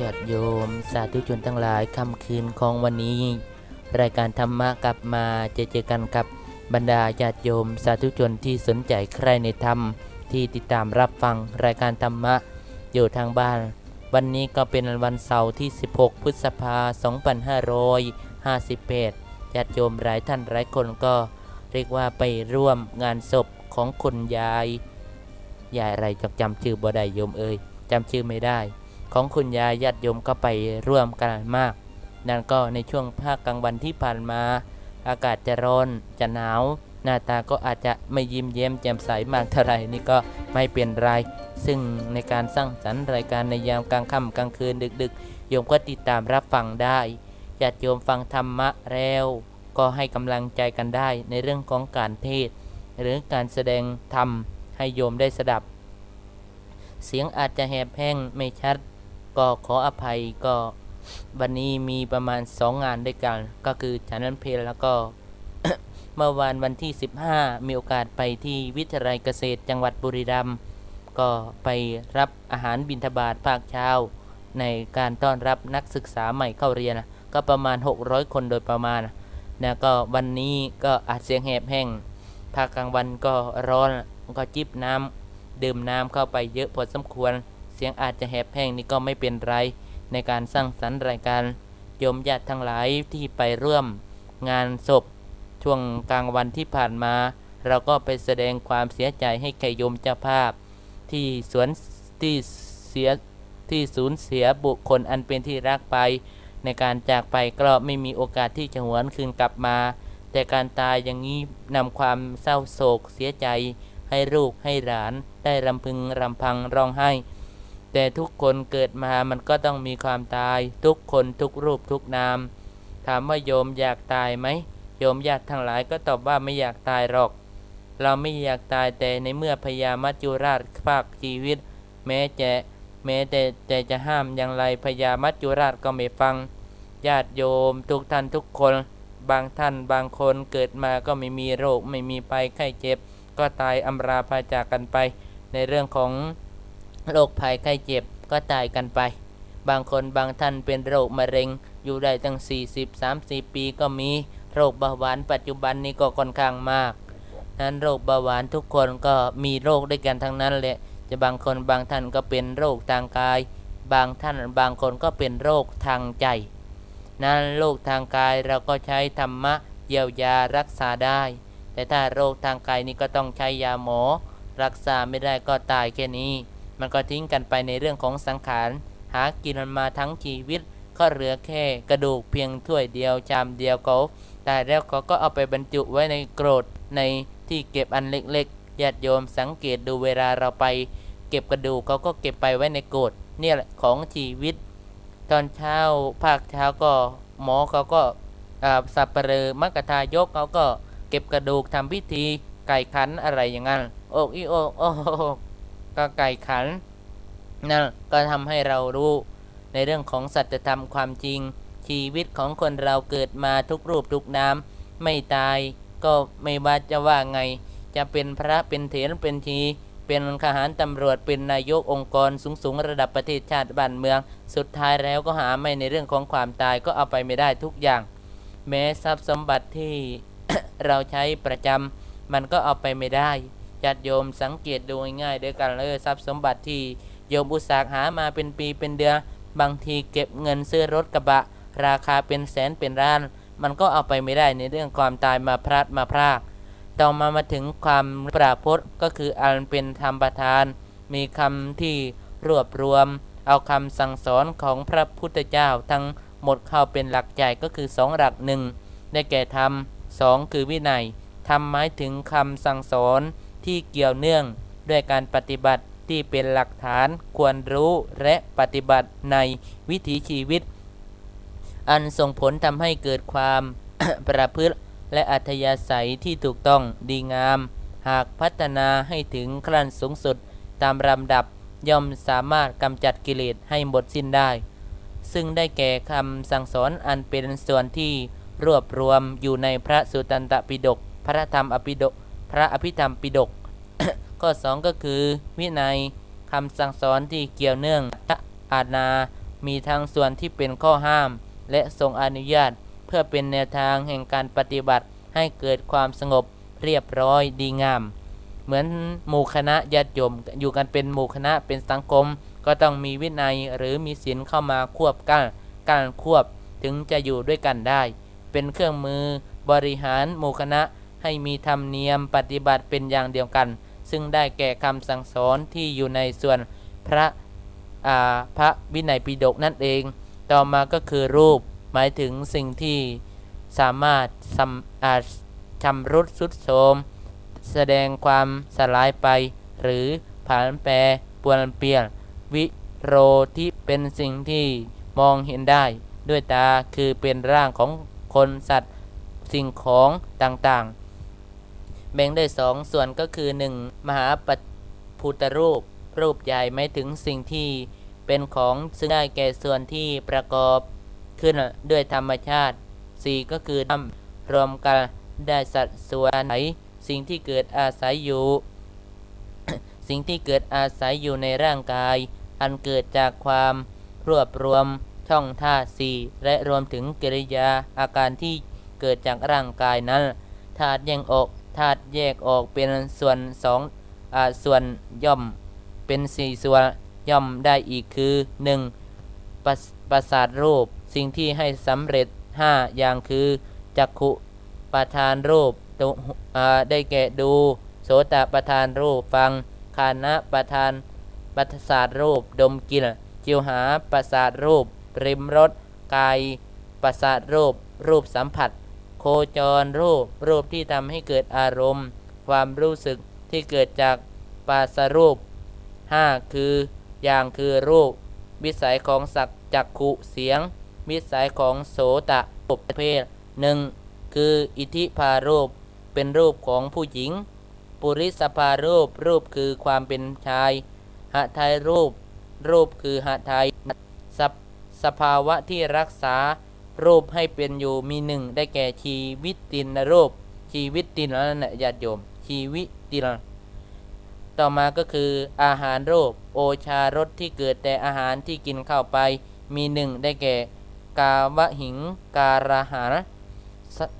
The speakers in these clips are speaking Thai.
สาธุชนทั้งหลายค่ำคืนของวันนี้ รายการธรรมะกลับมาเจอเจอกันกับ บรรดาญาติโยม สาธุชนที่สนใจใครในธรรม ที่ติดตามรับฟังรายการธรรมะอยู่ทางบ้าน วันนี้ก็เป็นวันเสาร์ที่ 16 พฤษภา2558ญาติโยมหลายท่านหลายคนก็เรียกว่าไปร่วมงานศพของคุณยายยายอะไรจำจำชื่อบ่ได้โยมเอ่ยจำชื่อไม่ได้ ของคุณยายญาติโยมก็ไปร่วมกันมาก นั่นก็ในช่วงภาคกลางวันที่ผ่านมา อากาศจะร้อนจะหนาว หน้าตาก็อาจจะไม่ยิ้มเย้มแจ่มใสมากเท่าไหร่นี่ก็ไม่เปลี่ยนไร ซึ่งในการสร้างสรรค์รายการในยามกลางค่ำกลางคืนดึกๆ โยมก็ติดตามรับฟังได้ญาติโยมฟังธรรมะแล้ว ก็ให้กำลังใจกันได้ในเรื่องของการเทศ หรือการแสดงธรรมให้โยมได้สดับ เสียงอาจจะแหบแห้งไม่ชัด ก็ขออภัยก็วันนี้มีประมาณ 2 งานด้วยกัน ก็คือฉันนันเพลแล้วก็ เมื่อวานวันที่ 15 มีโอกาสไปที่วิทยาลัยเกษตรจังหวัดบุรีรัมย์ก็ไปรับอาหารบิณฑบาตภาคเช้า ในการต้อนรับนักศึกษาใหม่เข้าเรียนนะก็ประมาณ 600 คนโดยประมาณนะก็วันนี้ก็อาจเสียงแหบแห้งภาคกลางวันก็ร้อนก็จิบน้ำดื่มน้ำเข้าไปเยอะพอสมควร เสียงอาจจะแหบแห้งนี่ก็ไม่เป็นไร ในการสร้างสรรค์รายการโยมญาติทั้งหลายที่ไปร่วมงานศพ ช่วงกลางวันที่ผ่านมา เราก็ไปแสดงความเสียใจให้แก่โยมเจ้าภาพ ที่สวนที่เสียที่สูญเสียบุคคลอันเป็นที่รักไป ในการจากไปก็ไม่มีโอกาสที่จะหวนคืนกลับมา แต่การตายอย่างนี้นำความเศร้าโศกเสียใจให้ลูกให้หลานได้รำพึงรำพังร้องไห้ แต่ทุกคนเกิดมามันก็ต้องมีความตาย ทุกคนทุกรูปทุกนาม ถามว่าโยมอยากตายไหมโยมญาติทั้งหลายก็ตอบว่าไม่อยากตายหรอก เราไม่อยากตายแต่ในเมื่อพญามัจจุราชภาคชีวิต แม้จะแม้แต่แต่จะห้ามอย่างไรพญามัจจุราชก็ไม่ฟัง ญาติโยมทุกท่านทุกคน บางท่านบางคนเกิดมาก็ไม่มีโรคไม่มีภัยไข้เจ็บ ก็ตายอำราพาจากกันไป ในเรื่องของ โรคภัยไข้เจ็บก็ตายกันไป บางคนบางท่านเป็นโรคมะเร็ง อยู่ได้ตั้ง 40-30 ปีก็มี โรคเบาหวานปัจจุบันนี้ก็ค่อนข้างมาก นั้นโรคเบาหวานทุกคนก็มีโรคด้วยกันทั้งนั้นแหละ จะบางคนบางท่านก็เป็นโรคทางกาย บางท่านบางคนก็เป็นโรคทางใจ นั้นโรคทางกายเราก็ใช้ธรรมะเยียวยารักษาได้ แต่ถ้าโรคทางกายนี่ก็ต้องใช้ยาหมอ รักษาไม่ได้ก็ตายแค่นี้ มันก็ทิ้งกันไปในเรื่องของสังขาร หากินมันมาทั้งชีวิต ก็เหลือแค่กระดูกเพียงถ้วยเดียวจามเดียวเขาตายแล้วเขาก็เอาไปบรรจุไว้ในโกรธในที่เก็บอันเล็กๆญาติโยมสังเกตดูเวลาเราไป เก็บกระดูกเขาก็เก็บไปไว้ในโกรธเนี่ยแหละของชีวิต ตอนเช้าภาคเช้าก็หมอเขาก็อ่าสับปะเรอมักกะทายกเขาก็เก็บกระดูกทำพิธีไก่ขันอะไรอย่างนั้น โอกอีโอกโอ้ ก็ไก่ขันนั่นก็ทำให้เรารู้ ในเรื่องของสัจธรรมความจริง ชีวิตของคนเราเกิดมาทุกรูปทุกนามไม่ตาย ก็ไม่ว่าจะว่าไง จะเป็นพระเป็นเถรเป็นทีเป็นทหารตำรวจเป็นนายกองค์กรสูงสูงระดับประเทศชาติบ้านเมือง สุดท้ายแล้วก็หาไม่ในเรื่องของความตายก็เอาไปไม่ได้ทุกอย่าง แม้ทรัพย์สมบัติที่เราใช้ประจำมันก็เอาไปไม่ได้ ญาติโยมสังเกตดูง่ายๆด้วยกันเลยทรัพย์สมบัติที่โยมอุตสาหหามาเป็นปีเป็นเดือนบางทีเก็บเงินซื้อรถกระบะ ราคาเป็นแสนเป็นล้าน มันก็เอาไปไม่ได้ในเรื่องความตายมาพลัดมาพรากต่อมามาถึงความปราพจน์ก็คืออันเป็นธรรมประทาน มีคำที่รวบรวม เอาคำสั่งสอนของพระพุทธเจ้า ทั้งหมดเข้าเป็นหลักใหญ่ก็คือสองหลักหนึ่งได้แก่ธรรมสองคือวินัยธรรมหมายถึงคำสั่งสอน ที่เกี่ยวเนื่อง ด้วยการปฏิบัติที่เป็นหลักฐานควรรู้และปฏิบัติในวิถีชีวิต อันส่งผลทำให้เกิดความ ประพฤติและอัธยาศัยที่ถูกต้องดีงาม หากพัฒนาให้ถึงขั้นสูงสุดตามลำดับย่อมสามารถกำจัดกิเลสให้หมดสิ้นได้ ซึ่งได้แก่คำสั่งสอนอันเป็นส่วนที่รวบรวมอยู่ในพระสุตตันตปิฎกพระธรรมอภิฎกพระอภิธรรมปิฎก ข้อ 2 ก็คือ วินัยคำสั่งสอนที่เกี่ยวเนื่องอาณามีทั้งส่วนที่เป็นข้อห้าม และทรงอนุญาต เพื่อเป็นแนวทางแห่งการปฏิบัติให้เกิดความสงบเรียบร้อยดีงาม เหมือนหมู่คณะญาติโยมอยู่กันเป็นหมู่คณะเป็นสังคม ก็ต้องมีวินัยหรือมีศีลเข้ามาควบกันการควบถึงจะอยู่ด้วยกันได้ เป็นเครื่องมือบริหารหมู่คณะให้มีธรรมเนียมปฏิบัติเป็นอย่างเดียวกัน ซึ่งได้แก่คำสั่งสอนที่อยู่ในส่วนพระอาพระวินัยปิฎกนั่นเอง ต่อมาก็คือรูป หมายถึงสิ่งที่สามารถสาจชำรุดสุดโทมแสดงความสลายไป หรือผันแปรปวนเปลี่ยน วิโรที่เป็นสิ่งที่มองเห็นได้ ด้วยตาคือเป็นร่างของคนสัตว์สิ่งของต่างๆ แบ่งได้สองส่วนก็คือ 1. มหาปพุทธรูป รูปใหญ่ไม่ถึงสิ่งที่เป็นของซึ่งได้แก่ส่วนที่ประกอบขึ้นด้วยธรรมชาติ 4. ก็คือทำรวมกันได้สัดส่วนไหน สิ่งที่เกิดอาศัยอยู่ สิ่งที่เกิดอาศัยอยู่ในร่างกาย อันเกิดจากความรวบรวมช่องท่าสี่และรวมถึงกิริยาอาการที่เกิดจากร่างกายนั้นธาตุแยกออก ธาตุแยกออกเป็นส่วนสองอส่วนย่อมเป็นสี่ส่วนย่อมได้อีกคือ 1. ประประสาทรูปสิ่งที่ให้สำเร็จ 5 อย่างคือจักขุประทานรูปได้แก่ดู โสตประทานรูปฟังคานะประทานประสาทรูปดมกลินจิวหาประสาทรูปริมรสกายประสาทรูปรูปสัมผัส จรรูป รูปที่ทำให้เกิดอารมณ์ ความรู้สึกที่เกิดจากปาสรูป 5. คือ อย่างคือรูป วิสัยของสักจักขุเสียง วิสัยของโสตะรูปเพศหนึ่งคืออิทธิพารูป เป็นรูปของผู้หญิง ปุริสภารูป รูปคือความเป็นชายหไทยรูป รูปคือหไทยสสภาวะที่รักษา รูปให้เป็นอยู่มีหนึ่งได้แก่ชีวิตตินรูป ชีวิตตินนั่นแหละญาติโยม ชีวิตตินต่อมาก็คืออาหารรูป โอชารสที่เกิดแต่อาหารที่กินเข้าไป มีหนึ่งได้แก่ กาวะหิงการาหาร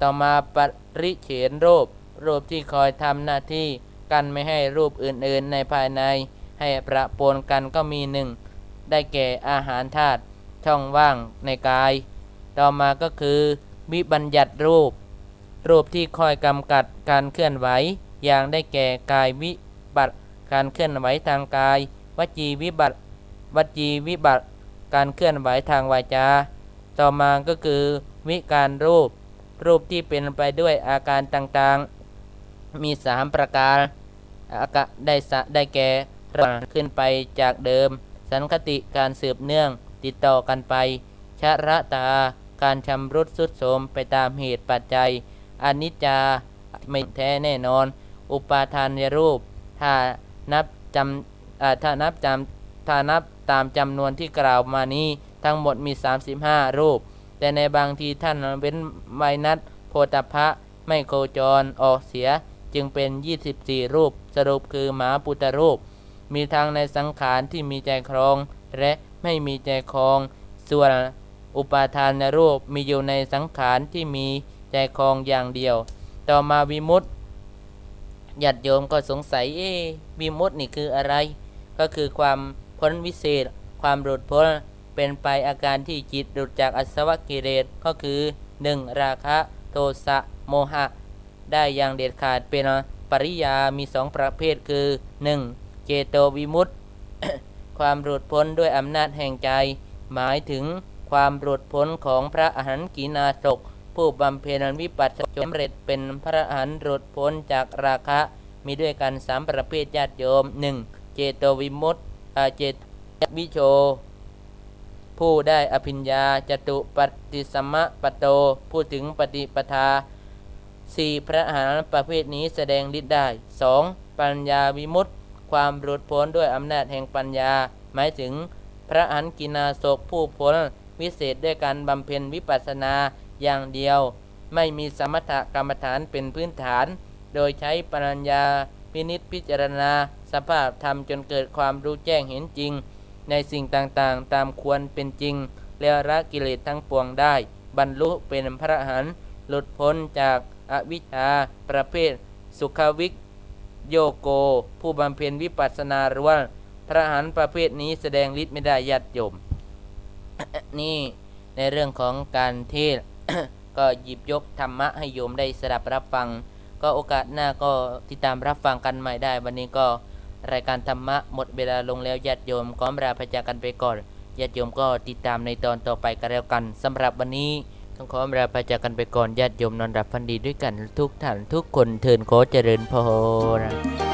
ต่อมาปริเฉนรูป รูปที่คอยทำหน้าที่กันไม่ให้รูปอื่นๆในภายใน ให้ประปนกันก็มีหนึ่งได้แก่อาหารธาตุช่องว่างในกาย ต่อมาก็คือ วิบัญญัติรูป รูปที่คอยกำกัดการเคลื่อนไหว อย่างได้แก่กายวิบัติ การเคลื่อนไหวทางกาย วจีวิบัติ วจีวิบัติ การเคลื่อนไหวทางวาจา ต่อมาก็คือ วิการรูป รูปที่เป็นไปด้วยอาการต่างๆ มีสามประการอากะได้สะได้แก่ระขึ้นไปจากเดิม สันคติการสืบเนื่องติดต่อกันไป ชะระตา การชำรุดสุดโทรมไปตามเหตุปัจจัยอนิจจาไม่แท้แน่นอน อุปาทานรูป ถ้านับจำถ้านับจำถ้านับตามจำนวนที่กล่าวมานี้ ทั้งหมดมี 35 รูป แต่ในบางทีท่านเว้นไวนัดโพธพะไม่โคจรออกเสียจึงเป็น 24 รูป สรุปคือหมาปุตตรูป มีทางในสังขารที่มีใจครอง และไม่มีใจครอง ส่วน อุปาทานรูปมีอยู่ในสังขารที่มีใจครองอย่างเดียว ต่อมาวิมุตติญาติโยมก็สงสัยเอ๊วิมุตตินี่คืออะไร ก็คือความพ้นวิเศษ ความหลุดพ้นเป็นไปอาการที่จิตหลุดจากอสวกิเลสก็คือ 1. ราคะโทสะโมหะ ได้อย่างเด็ดขาดเป็นปริยามีสองประเภทคือ 1. เจโตวิมุตติ ความหลุดพ้นด้วยอำนาจแห่งใจ หมายถึง ความหลุดพ้นของพระอรหันต์กีนาศก ผู้บำเพ็ญวิปัสสนาสำเร็จเป็นพระอรหันต์หลุดพ้นจากราคะ มีด้วยกันสามประเภทญาติโยม 1. เจโตวิมุตติอาเจตวิโช ผู้ได้อภิญญาจตุปฏิสัมมปโต พูดถึงปฏิปทา 4. พระอรหันต์ประเภทนี้แสดงฤทธิ์ได้ 2. ปัญญาวิมุตติความหลุดพ้นด้วยอำนาจแห่งปัญญา หมายถึงพระอรหันต์กินาศกผู้พ้น วิเศษด้วยการบำเพ็ญวิปัสสนาอย่างเดียว ไม่มีสมถกรรมฐานเป็นพื้นฐาน โดยใช้ปัญญาพินิษพิจารณา สภาพธรรมจนเกิดความรู้แจ้งเห็นจริง ในสิ่งต่างๆ ตามควรเป็นจริง แล้วละกิเลสทั้งปวงได้ บรรลุเป็นพระอรหันต์หลุดพ้นจากอวิชชาประเภท สุขวิกโยโก ผู้บำเพ็ญวิปัสสนาล้วนพระหันประเภทนี้แสดงฤทธิ์ไม่ได้ญาติโยม นี่ในเรื่องของการเทศก็หยิบยกธรรมะให้โยมได้สดับรับฟัง ก็โอกาสหน้าก็ติดตามรับฟังกันใหม่ได้ วันนี้ก็รายการธรรมะหมดเวลาลงแล้วญาติโยมขอลาพระจากกันไปก่อนญาติโยมก็ติดตามในตอนต่อไปกันแล้วกันสำหรับวันนี้ต้องขอลาพระจากกันไปก่อนญาติโยมนอนรับฟันดีด้วยกันทุกท่านทุกคนเทินขอเจริญพร